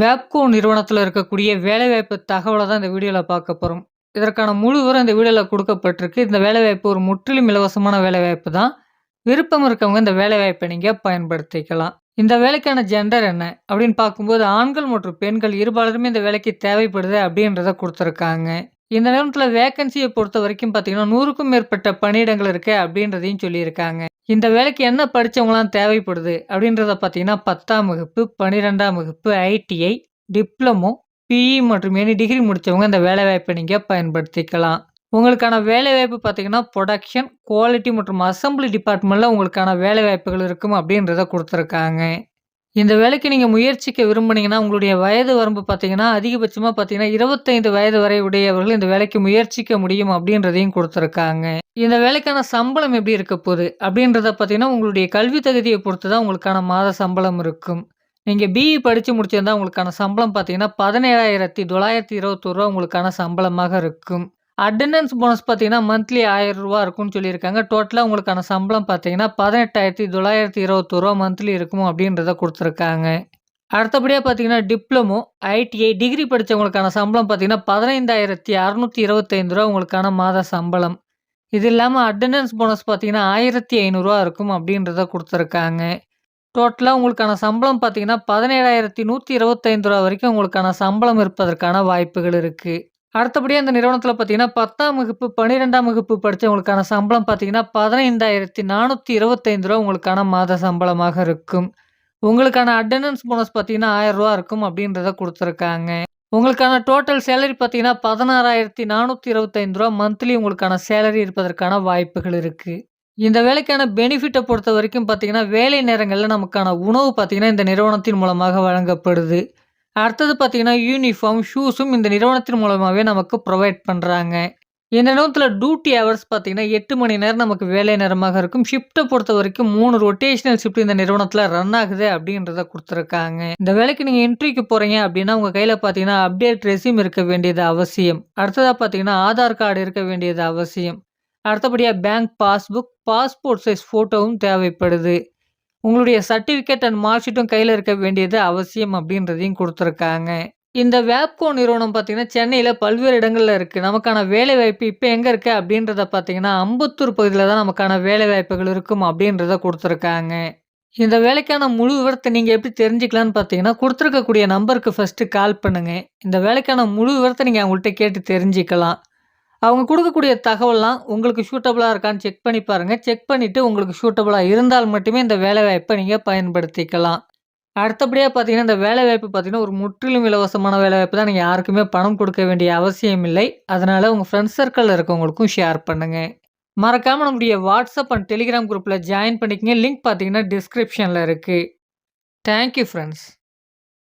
வேப்கோ நிறுவனத்தில் இருக்கக்கூடிய வேலைவாய்ப்பு தகவலை தான் இந்த வீடியோவில் பார்க்க போகிறோம் இதற்கான முழு விவரம் இந்த வீடியோவில் கொடுக்கப்பட்டிருக்கு இந்த வேலைவாய்ப்பு ஒரு முற்றிலும் இலவசமான வேலைவாய்ப்பு தான். விருப்பம் இருக்கவங்க இந்த வேலைவாய்ப்பை நீங்கள் பயன்படுத்திக்கலாம். இந்த வேலைக்கான ஜெண்டர் என்ன? அப்படின்னு பார்க்கும்போது ஆண்கள் மற்றும் பெண்கள் இருபாலருமே இந்த வேலைக்கு தேவைப்படுது அப்படின்றத கொடுத்துருக்காங்க இந்த நேரத்தில் வேக்கன்சியை பொறுத்த வரைக்கும் பார்த்தீங்கன்னா, 100க்கும் மேற்பட்ட பணியிடங்கள் இருக்கு அப்படின்றதையும் சொல்லியிருக்காங்க. இந்த வேலைக்கு என்ன படித்தவங்களாம் தேவைப்படுது அப்படின்றத பார்த்தீங்கன்னா, 10ஆம் வகுப்பு, 12ஆம் வகுப்பு, ஐடிஐ, டிப்ளமோ, பிஇ மற்றும் எனி டிகிரி முடித்தவங்க இந்த வேலைவாய்ப்பை நீங்கள் பயன்படுத்திக்கலாம். உங்களுக்கான வேலைவாய்ப்பு பார்த்தீங்கன்னா, புரொடக்ஷன், குவாலிட்டி மற்றும் அசெம்பிளி டிபார்ட்மெண்ட்டில் உங்களுக்கான வேலைவாய்ப்புகள் இருக்கும் அப்படின்றத கொடுத்துருக்காங்க இந்த வேலைக்கு நீங்கள் முயற்சிக்க விரும்புனீங்கன்னா, உங்களுடைய வயது வரம்பு பார்த்தீங்கன்னா, அதிகபட்சமாக பார்த்தீங்கன்னா, 25 வயது வரை உடையவர்கள் இந்த வேலைக்கு முயற்சிக்க முடியும் அப்படின்றதையும் கொடுத்துருக்காங்க இந்த வேலைக்கான சம்பளம் எப்படி இருக்க போகுது அப்படின்றத பார்த்தீங்கன்னா, உங்களுடைய கல்வி தகுதியை பொறுத்து தான் உங்களுக்கான மாத சம்பளம் இருக்கும். நீங்கள் பிஇ படித்து முடிச்சிருந்தா உங்களுக்கான சம்பளம் பார்த்தீங்கன்னா, பதினேழாயிரத்தி தொள்ளாயிரத்தி 17,921 உங்களுக்கான சம்பளமாக இருக்கும். அட்டண்டன்ஸ் போனஸ் பார்த்தீங்கன்னா, மந்த்லி ஆயிரம் ரூபா இருக்கும்னு சொல்லியிருக்காங்க. டோட்டலாக உங்களுக்கான சம்பளம் பார்த்தீங்கன்னா, பதினெட்டாயிரத்தி தொள்ளாயிரத்தி 18,921 மந்த்லி இருக்கும் அப்படின்றத கொடுத்துருக்காங்க அடுத்தபடியாக பார்த்தீங்கன்னா, டிப்ளமோ, ஐடிஐ, டிகிரி படித்தவங்களுக்கான சம்பளம் பார்த்தீங்கன்னா, பதினைந்தாயிரத்தி அறநூற்றி இருபத்தைந்து ரூபா உங்களுக்கான மாத சம்பளம். இது இல்லாமல் அட்டண்டன்ஸ் போனஸ் பார்த்தீங்கன்னா, ஆயிரத்தி ஐநூறுரூவா இருக்கும் அப்படின்றத கொடுத்துருக்காங்க டோட்டலாக உங்களுக்கான சம்பளம் பார்த்தீங்கன்னா, பதினேழாயிரத்தி நூற்றி இருபத்தைந்து ரூபா வரைக்கும் உங்களுக்கான சம்பளம் இருப்பதற்கான வாய்ப்புகள் இருக்குது அடுத்தபடியாக இந்த நிறுவனத்தில் பார்த்தீங்கன்னா, 10ஆம் வகுப்பு, 12ஆம் வகுப்பு படித்தவங்களுக்கான சம்பளம் பார்த்தீங்கன்னா, பதினைந்தாயிரத்தி நானூற்றி இருபத்தைந்து ரூபா உங்களுக்கான மாத சம்பளமாக இருக்கும். உங்களுக்கான அட்டண்டன்ஸ் போனஸ் பார்த்தீங்கன்னா, ரூ. 1000 இருக்கும் அப்படின்றத கொடுத்துருக்காங்க உங்களுக்கான டோட்டல் சேலரி பார்த்தீங்கன்னா, பதினாறாயிரத்தி நானூற்றி இருபத்தைந்து ரூபா மந்த்லி உங்களுக்கான சேலரி இருப்பதற்கான வாய்ப்புகள் இருக்குது இந்த வேலைக்கான பெனிஃபிட்டை பொறுத்த வரைக்கும் பார்த்தீங்கன்னா, வேலை நேரங்களில் நமக்கான உணவு பார்த்தீங்கன்னா, இந்த நிறுவனத்தின் மூலமாக வழங்கப்படுது. அடுத்தது பார்த்தீங்கன்னா, யூனிஃபார்ம், ஷூஸும் இந்த நிறுவனத்தின் மூலமாகவே நமக்கு ப்ரொவைட் பண்ணுறாங்க இந்த நிறுவனத்தில டியூட்டி ஹவர்ஸ் பார்த்தீங்கன்னா, எட்டு மணி நேரம் நமக்கு வேலை நேரமாக இருக்கும். ஷிஃப்ட்டை பொறுத்த வரைக்கும் மூணு ரொட்டேஷனல் ஷிஃப்ட் இந்த நிறுவனத்தில் ரன் ஆகுது அப்படின்றத கொடுத்துருக்காங்க இந்த வேலைக்கு நீங்கள் என்ட்ரிக்கு போகிறீங்க அப்படின்னா, உங்கள் கையில் பார்த்தீங்கன்னா, அப்டேட் ரெஸ்யூம் இருக்க வேண்டியது அவசியம். அடுத்ததாக பார்த்தீங்கன்னா, ஆதார் கார்டு இருக்க வேண்டியது அவசியம். அடுத்தபடியாக பேங்க் பாஸ்புக், பாஸ்போர்ட் சைஸ் ஃபோட்டோவும் தேவைப்படுது. உங்களுடைய சர்டிஃபிகேட் அண்ட் மார்க் ஷீட்டும் இருக்க வேண்டியது அவசியம் அப்படின்றதையும் கொடுத்துருக்காங்க. இந்த வேப்கோ நிறுவனம் பார்த்தீங்கன்னா, சென்னையில் பல்வேறு இடங்களில் இருக்குது நமக்கான வேலைவாய்ப்பு இப்போ எங்கே இருக்குது அப்படின்றத பார்த்தீங்கன்னா, அம்பத்தூர் பகுதியில் தான் நமக்கான வேலைவாய்ப்புகள் இருக்கும் அப்படின்றத கொடுத்துருக்காங்க. இந்த வேலைக்கான முழு விவரத்தை நீங்கள் எப்படி தெரிஞ்சுக்கலான்னு பார்த்தீங்கன்னா, கொடுத்துருக்கக்கூடிய நம்பருக்கு ஃபஸ்ட்டு கால் பண்ணுங்கள் இந்த வேலைக்கான முழு விவரத்தை நீங்கள் அவங்கள்ட்ட கேட்டு தெரிஞ்சுக்கலாம். அவங்க கொடுக்கக்கூடிய தகவல்லாம் உங்களுக்கு சூட்டபுளாக இருக்கான்னு செக் பண்ணி பாருங்கள் செக் பண்ணிவிட்டு உங்களுக்கு சூட்டபுளாக இருந்தால் மட்டுமே இந்த வேலைவாய்ப்பை நீங்கள் பயன்படுத்திக்கலாம். அடுத்தபடியாக பார்த்தீங்கன்னா, இந்த வேலைவாய்ப்பு பார்த்தீங்கன்னா, ஒரு முற்றிலும் இலவசமான வேலைவாய்ப்பு தான். நீங்கள் யாருக்குமே பணம் கொடுக்க வேண்டிய அவசியம் இல்லை. அதனால் உங்கள் ஃப்ரெண்ட்ஸ் சர்க்கிளில் இருக்கவங்களுக்கும் ஷேர் பண்ணுங்கள் மறக்காமல் நம்முடைய வாட்ஸ்அப் அண்ட் டெலிகிராம் குரூப்பில் ஜாயின் பண்ணிக்கங்க. லிங்க் பார்த்தீங்கன்னா, டிஸ்கிரிப்ஷனில் இருக்குது தேங்க் யூ